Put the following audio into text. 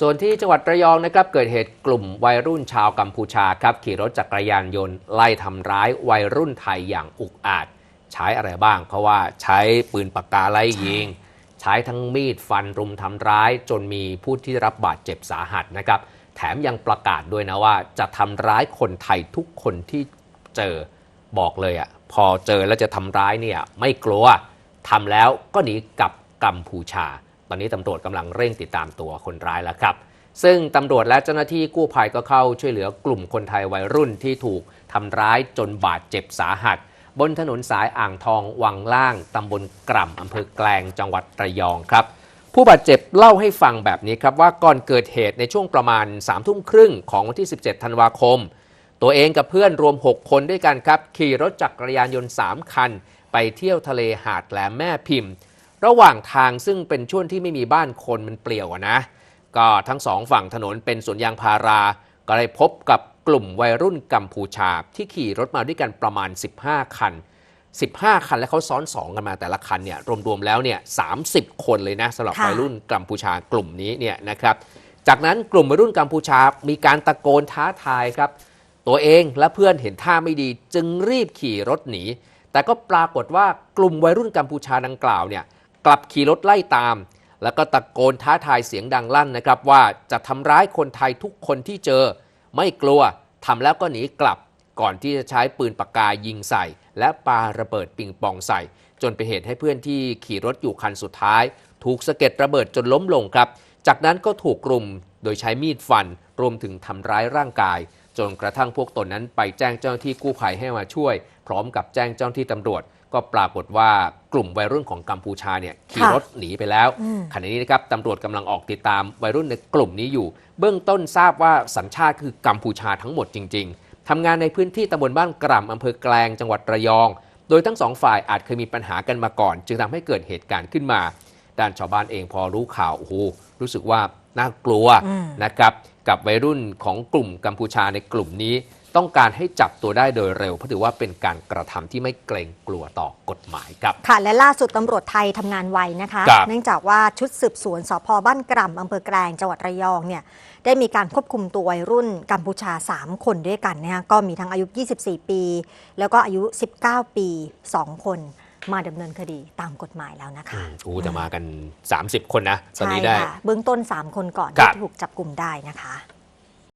ส่วนที่จังหวัดระยองนะครับเกิดเหตุกลุ่มวัยรุ่นชาวกัมพูชาครับขี่รถจักรยานยนต์ไล่ทำร้ายวัยรุ่นไทยอย่างอุกอาจ ใช้อะไรบ้าง เพราะว่าใช้ปืนปากกาไล่ยิง ใช้ทั้งมีดฟันรุมทำร้าย จนมีผู้ที่รับบาดเจ็บสาหัสนะครับ แถมยังประกาศด้วยนะว่า จะทำร้ายคนไทยทุกคนที่เจอบอกเลยอะ่ะพอเจอแล้วจะทำร้ายเนี่ยไม่กลัวทำแล้วก็หนีกลับกัมพูชา ตอนนี้ตำรวจกำลังเร่งติดตามตัวคนร้ายแล้วครับ ซึ่งตำรวจและเจ้าหน้าที่กู้ภัยก็เข้าช่วยเหลือกลุ่มคนไทยวัยรุ่นที่ถูกทำร้ายจนบาดเจ็บสาหัส บนถนนสายอ่างทองวังล่างตำบลกร่ำอำเภอแกลงจังหวัดระยองครับ ผู้บาดเจ็บเล่าให้ฟังแบบนี้ครับว่าก่อนเกิดเหตุในช่วงประมาณ3ามทุ่มครึ่งของวันที่ 17 ธันวาคม ตัวเองกับเพื่อนรวม 6 คนด้วยกันครับ ขี่รถจักรยานยนต์ 3 คัน ไปเที่ยวทะเลหาดแหลมแม่พิมพ์ ระหว่างทางซึ่งเป็นช่วงที่ไม่มีบ้านคนมันเปลี่ยวอะนะ ก็ทั้งสองฝั่งถนนเป็นสวนยางพารา ก็ได้พบกับกลุ่มวัยรุ่นกัมพูชา ที่ขี่รถมาด้วยกันประมาณ 15 คัน 15 คันและเขาซ้อน 2 กันมาแต่ละคันเนี่ยรวมๆแล้วเนี่ย30คนเลยนะสำหรับค่ะวัยรุ่นกัมพูชากลุ่มนี้เนี่ยนะครับ จากนั้นกลุ่มวัยรุ่นกัมพูชา มีการตะโกนท้าทายครับ ตัวเองและเพื่อนเห็นท่าไม่ดี จึงรีบขี่รถหนี แต่ก็ปรากฏว่ากลุ่มวัยรุ่นกัมพูชาดังกล่าวเนี่ย กลับขี่รถไล่ตาม แล้วก็ตะโกนท้าทายเสียงดังลั่นนะครับว่าจะทำร้ายคนไทยทุกคนที่เจอ ไม่กลัวทำแล้วก็หนีกลับ ก่อนที่จะใช้ปืนปากกายิงใส่ และปาระเบิดปิงปองใส่ จนเป็นเหตุให้เพื่อนที่ขี่รถอยู่คันสุดท้าย ถูกสะเก็ดระเบิดจนล้มลงครับ จากนั้นก็ถูกกลุ่มโดยใช้มีดฟัน รวมถึงทำร้ายร่างกาย จนกระทั่งพวกตนนั้นไปแจ้งเจ้าหน้าที่กู้ภัยให้มาช่วย พร้อมกับแจ้งเจ้าหน้าที่ตำรวจ ก็ปรากฏว่ากลุ่มวัยรุ่นของกัมพูชาเนี่ยขี่ค่ะรถหนีไปแล้วอืมขณะนี้นะครับตำรวจกำลังออกติดตามวัยรุ่นในกลุ่มนี้อยู่ เบื้องต้นทราบว่าสัญชาติคือกัมพูชาทั้งหมดจริง ๆทำงานในพื้นที่ตำบลบ้านกร่ำอำเภอแกลงจังหวัดระยอง โดยทั้งสองฝ่ายอาจเคยมีปัญหากันมาก่อน จึงทำให้เกิดเหตุการณ์ขึ้นมาด้านชาวบ้านเองพอรู้ข่าวโอ้โหรู้สึกว่าน่ากลัวอืมนะครับกับวัยรุ่นของกลุ่มกัมพูชาในกลุ่มนี้ ต้องการให้จับตัวได้โดยเร็ว เพราะถือว่าเป็นการกระทำที่ไม่เกรงกลัวต่อกฎหมายครับ ค่ะและล่าสุดตำรวจไทยทำงานไวนะคะครับเนื่องจากว่าชุดสืบสวนสพบ้านกร่ำอำเภอแกลงจังหวัดระยองเนี่ยได้มีการควบคุมตัววัยรุ่นกัมพูชา 3 คนด้วยกันนะคะก็มีทั้งอายุ 24 ปี แล้วก็อายุ 19 ปี 2 คนมาดำเนินคดีตามกฎหมายแล้วนะคะอืมอู้จะมากัน 30 คนนะ ตอนใช่นี้ได้ค่ะเบื้องต้น 3 คนก่อนครับที่ถูกจับกลุ่มได้นะคะ